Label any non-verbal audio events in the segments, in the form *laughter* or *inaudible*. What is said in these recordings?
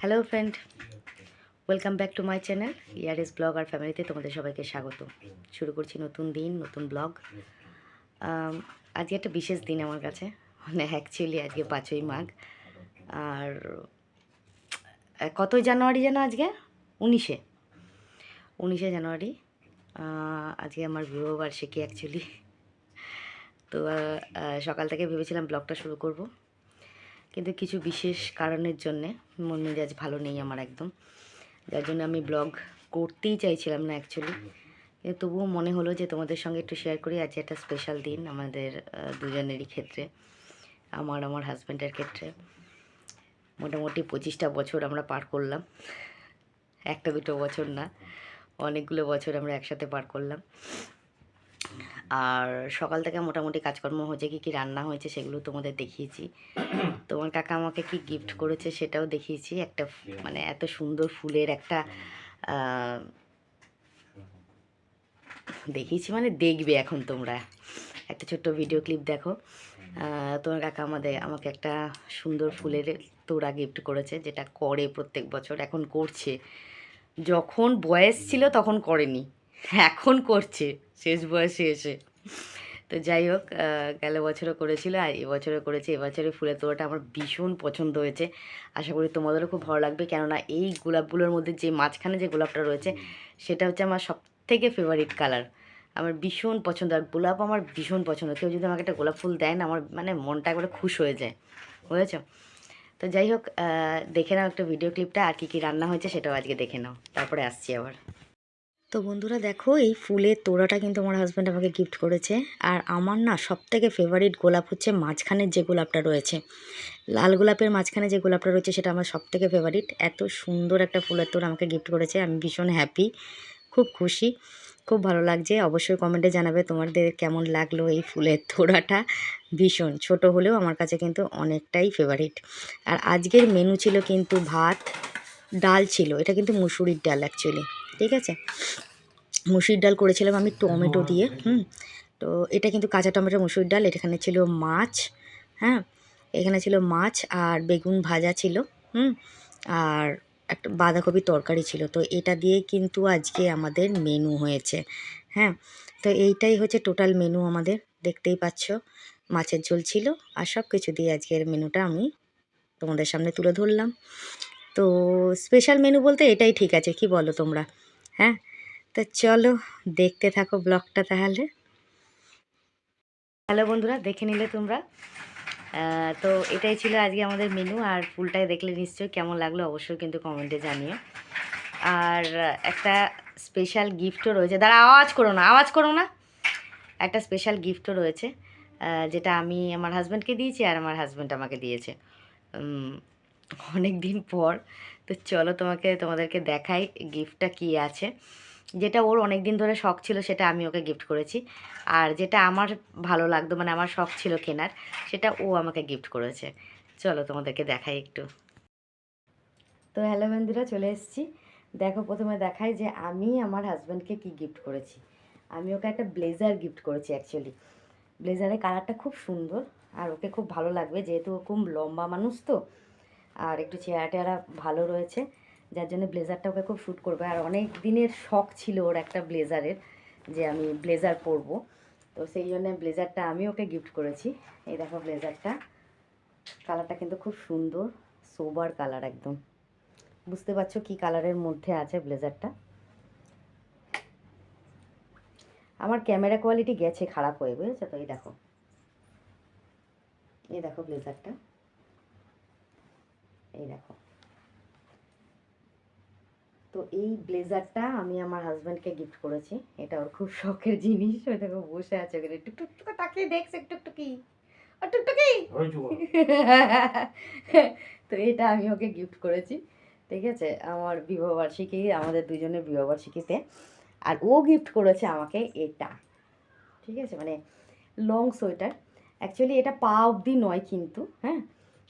Hello friend welcome back to my channel year is blog আর ফ্যামিলিতে তোমাদের সবাইকে স্বাগত। শুরু করছি নতুন দিন, নতুন ব্লগ আজকে একটা বিশেষ দিন আমার কাছে। মানে অ্যাকচুয়ালি আজকে পাঁচই মাঘ। আর কতই জানুয়ারি যেন আজকে? উনিশে। উনিশে জানুয়ারি। আজকে আমার বিবাহবার্ষিকী অ্যাকচুয়ালি তো সকাল থেকে ভেবেছিলাম ব্লগটা শুরু করব। কিন্তু কিছু বিশেষ কারণের জন্যে মন মেজাজ ভালো নেই আমার একদম। যার জন্য আমি ব্লগ করতেই চাইছিলাম না অ্যাকচুয়ালি তবুও মনে হলো যে তোমাদের সঙ্গে একটু শেয়ার করি। আজ একটা স্পেশাল দিন আমাদের দুজনেরই ক্ষেত্রে, আমার আমার হাজব্যান্ডের ক্ষেত্রে। মোটামুটি পঁচিশটা বছর আমরা পার করলাম। একটা দুটো বছর না, অনেকগুলো বছর আমরা একসাথে পার করলাম। আর সকাল থেকে মোটামুটি কাজকর্ম হয়েছে কী কী রান্না হয়েছে সেগুলো তোমাদের দেখিয়েছি। *coughs* তোমার কাকা আমাকে কি গিফট করেছে সেটাও দেখিয়েছি। একটা মানে এত সুন্দর ফুলের একটা দেখিয়েছি মানে দেখবে এখন তোমরা। একটা ছোট্ট ভিডিও ক্লিপ দেখো। তোমার কাকা আমাদের আমাকে একটা সুন্দর ফুলের তোড়া গিফট করেছে যেটা করে প্রত্যেক বছর এখন করছে। যখন বয়স ছিল তখন করেনি এখন করছে। শেষ বয়সে এসে। তো যাই হোক গেল বছরও করেছিল আর এবছরও করেছে। এবছরের ফুলের তোড়াটা আমার ভীষণ পছন্দ হয়েছে। আশা করি তোমাদেরও খুব ভালো লাগবে। কেননা এই গোলাপগুলোর মধ্যে যে মাঝখানে যে গোলাপটা রয়েছে, সেটা হচ্ছে আমার সব থেকে ফেভারিট কালার আমার ভীষণ পছন্দ। আর গোলাপ আমার ভীষণ পছন্দ। কেউ যদি আমাকে একটা গোলাপ ফুল দেয় না, আমার মানে মনটা একবারে খুশ হয়ে যায়। বুঝেছ? তো যাই হোক দেখে নাও একটা ভিডিও ক্লিপটা আর কী কী রান্না হয়েছে সেটাও আজকে দেখে নাও। তারপরে আসছি আবার। তো বন্ধুরা দেখো, এই ফুলের তোড়াটা কিন্তু আমার হাজব্যান্ড আমাকে গিফট করেছে। আর আমার না সব থেকে ফেভারিট গোলাপ হচ্ছে মাঝখানের যে গোলাপটা রয়েছে। লাল গোলাপের মাঝখানে যে গোলাপটা রয়েছে, সেটা আমার সব থেকে ফেভারিট এত সুন্দর একটা ফুলের তোড়া আমাকে গিফট করেছে, আমি ভীষণ হ্যাপি খুব খুশি, খুব ভালো লাগছে। অবশ্যই কমেন্টে জানাবে তোমাদের কেমন লাগল এই ফুলের তোড়াটা। ভীষণ, ছোট হলেও আমার কাছে কিন্তু অনেকটাই ফেভারিট আর আজকের মেনু ছিল কিন্তু ভাত, ডাল ছিল। এটা কিন্তু মুসুরির ডাল অ্যাকচুয়ালি ঠিক আছে? মুসুরির ডাল করেছিলাম আমি টমেটো দিয়ে হুম। তো এটা কিন্তু কাঁচা টমেটো মুসুরির ডাল এখানে ছিল মাছ হ্যাঁ? এখানে ছিল মাছ আর বেগুন ভাজা ছিল হুম? আর একটা বাঁধাকপি তরকারি ছিল। তো এটা দিয়ে কিন্তু আজকে আমাদের মেনু হয়েছে হ্যাঁ? তো এইটাই হচ্ছে টোটাল মেনু আমাদের দেখতেই পাচ্ছ। মাছের ঝোল ছিল আর সব কিছু দিয়ে আজকের মেনুটা আমি তোমাদের সামনে তুলে ধরলাম। তো স্পেশাল মেনু বলতে এটাই ঠিক আছে কি বলো তোমরা? হ্যাঁ? তো চলো দেখতে থাকো ব্লগটা তাহলে। হ্যালো বন্ধুরা, দেখে নিলে তোমরা। তো এটাই ছিল আজকে আমাদের মেনু আর ফুলটাই দেখলে নিশ্চয়ই কেমন লাগল অবশ্যই কিন্তু কমেন্টে জানিও। আর একটা স্পেশাল গিফটও রয়েছে। দাঁড়া, আওয়াজ করো না, আওয়াজ করো না। একটা স্পেশাল গিফটও রয়েছে যেটা আমি আমার হাজব্যান্ডকে দিয়েছি আর আমার হাজব্যান্ড আমাকে দিয়েছে। অনেক দিন পর। তো চলো তোমাকে, তোমাদেরকে দেখাই গিফটটা কি আছে। যেটা ওর অনেক দিন ধরে শখ ছিল, সেটা আমি ওকে গিফট করেছি। আর যেটা আমার ভালো লাগতো মানে আমার শখ ছিল কেনার, সেটা ও আমাকে গিফট করেছে। চলো তোমাদেরকে দেখাই একটু। তো হ্যালো বন্ধুরা, চলে এসেছি। দেখো, প্রথমে দেখাই যে আমি আমার হাজব্যান্ডকে কি গিফট করেছি। আমি ওকে একটা ব্লেজার গিফট করেছি অ্যাকচুয়ালি ব্লেজারের কালারটা খুব সুন্দর, আর ওকে খুব ভালো লাগবে, যেহেতু ও খুব লম্বা মানুষ তো। আর একটু চেহারা টেহারা ভালো রয়েছে, যার জন্য ব্লেজারটা ওকে খুব শ্যুট করবে। আর অনেক দিনের শখ ছিল ওর একটা ব্লেজারের যে আমি ব্লেজার পরবো। তো সেই জন্য ব্লেজারটা আমি ওকে গিফট করেছি। এই দেখো ব্লেজারটা। কালারটা কিন্তু খুব সুন্দর সোবার কালার একদম। বুঝতে পারছ কি কালারের মধ্যে আছে ব্লেজারটা? আমার ক্যামেরা কোয়ালিটি গেছে, খারাপ হয়ে বুঝেছ তো এই দেখো। এই দেখো ব্লেজারটা। এই দেখো। তো এই ব্লেজারটা আমি আমার হাজব্যান্ডকে গিফট করেছি। এটা ওর খুব শখের জিনিস। ওই দেখো বসে আছে ওখানে। টুকটুক টুক তাকিয়ে দেখছে টুকটুকি। ও টুকটুকি! *laughs* তো এটা আমি ওকে গিফট করেছি। ঠিক আছে? আমার বিবাহবার্ষিকী আমাদের দুজনের বিবাহবার্ষিকীতে আর ও গিফট করেছে আমাকে এটা। ঠিক আছে? মানে লং সোয়েটার অ্যাকচুয়ালি এটা পা অবধি নয় কিন্তু হ্যাঁ?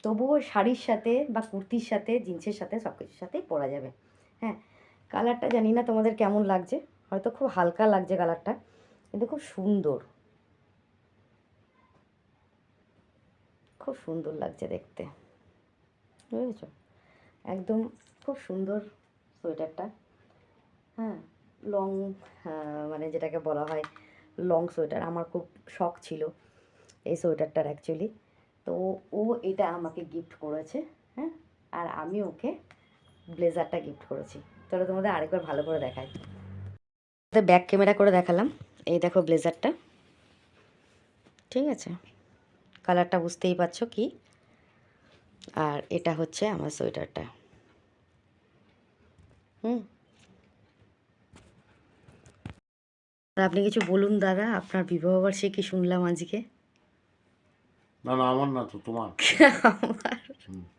তবুও শাড়ির সাথে বা কুর্তির সাথে, জিন্সের সাথে সব কিছুর সাথেই পরা যাবে। হ্যাঁ কালারটা জানি না তোমাদের কেমন লাগছে। হয়তো খুব হালকা লাগছে কালারটা, কিন্তু খুব সুন্দর। খুব সুন্দর লাগছে দেখতে। বুঝেছ? একদম খুব সুন্দর সোয়েটারটা। হ্যাঁ লং মানে যেটাকে বলা হয় লং সোয়েটার। আমার খুব শখ ছিল এই সোয়েটারটার অ্যাকচুয়ালি তো ও এটা আমাকে গিফট করেছে হ্যাঁ? আর আমি ওকে ব্লেজারটা গিফট করেছি। চলো তোমাদের আরেকবার ভালো করে দেখাই। ব্যাক ক্যামেরা করে দেখালাম। এই দেখো ব্লেজারটা ঠিক আছে? কালারটা বুঝতেই পারছ কি? আর এটা হচ্ছে আমার সোয়েটারটা। হুম? আপনি কিছু বলুন দাদা, আপনার বিবাহবার্ষিকী শুনলাম আজকে? না না আমার না তো তোমার। *laughs* আমার?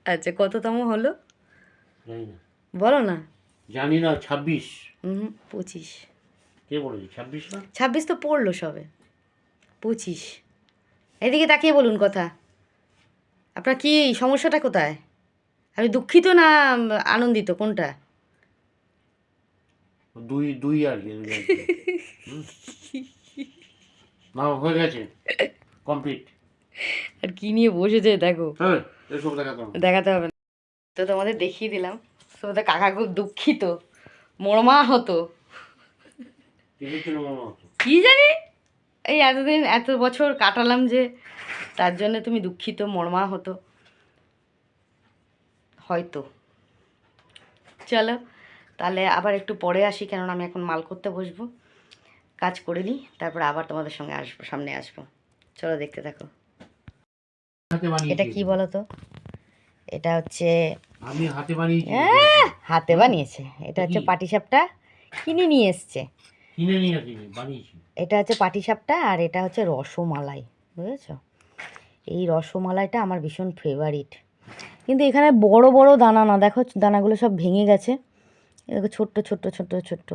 আচ্ছা কততম হলো? বলো না। জানি না ছাব্বিশ। হুম পঁচিশ। কে বলেছে ছাব্বিশ না? ছাব্বিশ তো পড়ল সবে। পঁচিশ। এদিকে তাকিয়ে বলুন কথা। আপনার কি সমস্যাটা কোথায়? আমি দুঃখিত না আনন্দিত কোনটা? দুই দুই আর কি। *laughs* না হয়ে গেছে। কমপ্লিট। আর কি নিয়ে বসে বসেছে দেখো। হ্যাঁ দেখাতে হবে। তো তোমাদের দেখিয়ে দিলাম। তোমাদের কাকা খুব দুঃখিত। মরমা হতো। কি জানি? এই এতদিন এত বছর কাটালাম যে তার জন্য তুমি দুঃখিত মর্মা হতো। হয়তো। চলো তাহলে আবার একটু পরে আসি কেননা আমি এখন মাল করতে বসবো। কাজ করে নিই তারপর আবার তোমাদের সঙ্গে আসব সামনে আসব। চলো দেখতে থাকো। এটা কি বলো তো এটা হচ্ছে আমি হাতে বানিয়েছি হাতে বানিয়েছে। এটা হচ্ছে? পাটিসাপটা কিনে নিয়ে এসছে। কিনে নিয়ে বানিয়েছি। এটা হচ্ছে পাটিসাপটা আর এটা হচ্ছে রসমালাই বুঝেছ? এই রসমালাইটা আমার ভীষণ ফেভারিট কিন্তু এখানে বড় বড় দানা না দেখো দানাগুলো সব ভেঙে গেছে। দেখো ছোট্ট ছোট্ট ছোট্ট ছোট্ট।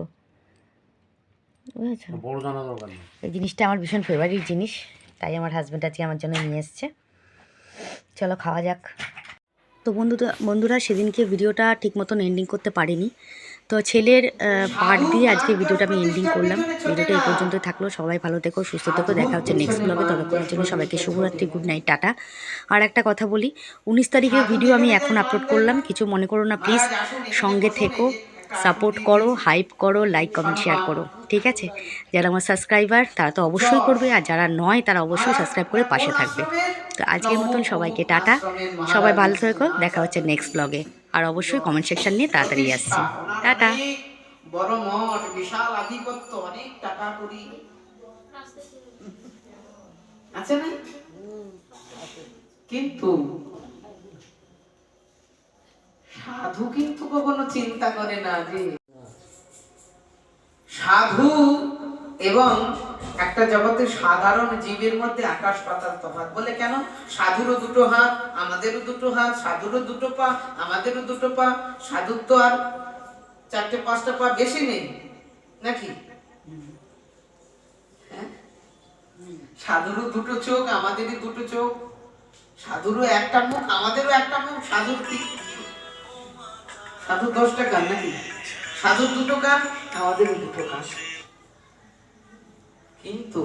বুঝেছ? বড় দানা দরকার এই জিনিসটা আমার ভীষণ ফেভারিট জিনিস তাই আমার হাজব্যান্ড আজকে আমার জন্য নিয়ে এসছে। চলো খাওয়া যাক। তো বন্ধুরা বন্ধুরা, সেদিনকে ভিডিওটা ঠিক মতন এন্ডিং করতে পারিনি। তো ছেলের পার্ট দিয়ে আজকে ভিডিওটা আমি এন্ডিং করলাম। ভিডিওটা এই পর্যন্ত থাকল। সবাই ভালো থেকো, সুস্থ থেকো। দেখা হচ্ছে নেক্সট ব্লগে ততক্ষণের জন্য সবাইকে শুভরাত্রি গুড নাইট টাটা। আর একটা কথা বলি, উনিশ তারিখের ভিডিও আমি এখন আপলোড করলাম। কিছু মনে করো না প্লিজ সঙ্গে থেকো। সাপোর্ট করো হাইপ করো লাইক কমেন্ট শেয়ার করো, ঠিক আছে? যারা আমার সাবস্ক্রাইবার তারা তো অবশ্যই করবে, আর যারা নয়, তারা অবশ্যই সাবস্ক্রাইব করে পাশে থাকবে। তো আজকের মতন সবাইকে টাটা। সবাই ভালো থেকো, দেখা হচ্ছে নেক্সট ব্লগে আর অবশ্যই কমেন্ট সেকশন নিয়ে তাড়াতাড়ি আসছি। টাটা। বড় মঠ বিশাল আধিপত্য অনেক টাকা করি আছে না? কিন্তু সাধু কিন্তু কখনো চিন্তা করে না যে সাধু এবং একটা জগতের সাধারণ জীবের মধ্যে আকাশ পাতাল তফাৎ। বলে কেন? সাধুরও দুটো হাত, আমাদেরও দুটো হাত, সাধুরও দুটো পা, আমাদেরও দুটো পা। সাধুর তো আর চারটে, পাঁচটা পা বেশি নেই, নাকি? হ্যাঁ? সাধুরও দুটো চোখ, আমাদেরই দুটো চোখ। সাধুরও একটা মুখ, আমাদেরও একটা মুখ, সাধুর কি সাধুর দশটা কান নাকি? সাধু দুটো কান আমাদের দুটো কান কিন্তু